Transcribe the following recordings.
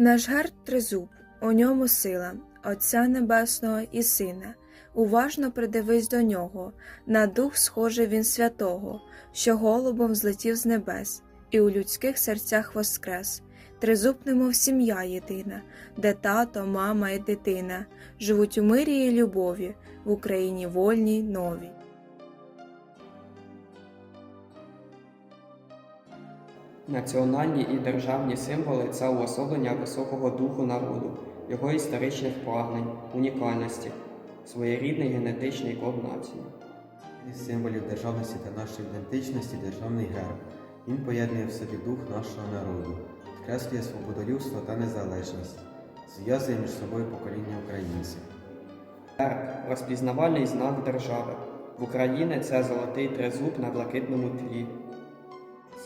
Наш герб тризуб, у ньому сила, Отця Небесного і Сина. Уважно придивись до нього, на дух схожий він святого, що голубом злетів з небес, і у людських серцях воскрес. Тризуб, немов сім'я єдина, де тато, мама і дитина живуть у мирі і любові в Україні вольній новій. Національні і державні символи це уособлення високого духу народу, його історичних прагнень, унікальності, своєрідний генетичний код нації. Із символів державності та нашої ідентичності державний герб. Він поєднує в собі дух нашого народу, підкреслює свободолюбство та незалежність, зв'язує між собою покоління українців. Герб – розпізнавальний знак держави. В Україні це золотий тризуб на блакитному тлі.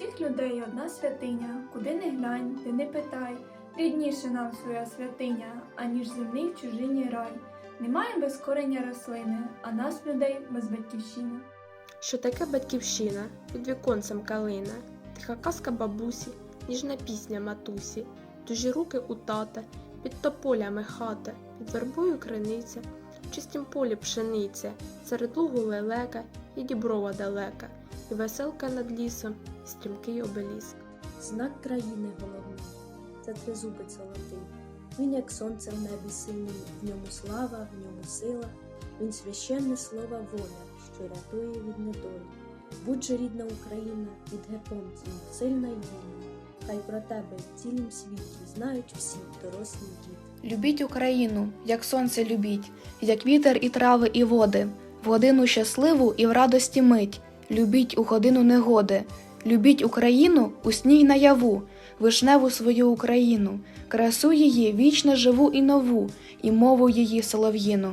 Всіх людей одна святиня, куди не глянь, де не питай, рідніше нам своя святиня, аніж земний в чужині рай. Немає без корення рослини, а нас, людей, без батьківщини. Що таке батьківщина? Під віконцем калина, тиха казка бабусі, ніжна пісня матусі, дужі руки у тата, під тополями хата, під вербою криниця, в чистім полі пшениця, серед лугу лелека і діброва далека, і веселка над лісом, і стрімкий обеліск. Знак країни головний, це тризубець золотий. Він як сонце в небі синій, в ньому слава, в ньому сила, він священне слова воля, що рятує від недолі. Будь же рідна Україна під гербом сильна й вільна, хай про тебе в цілім світі знають всі дорослі діти. Любіть Україну, як сонце любіть, як вітер і трави і води, в годину щасливу і в радості мить. Любіть у годину негоди, любіть Україну у сні й наяву, вишневу свою Україну, красу її вічно живу і нову, і мову її солов'їну.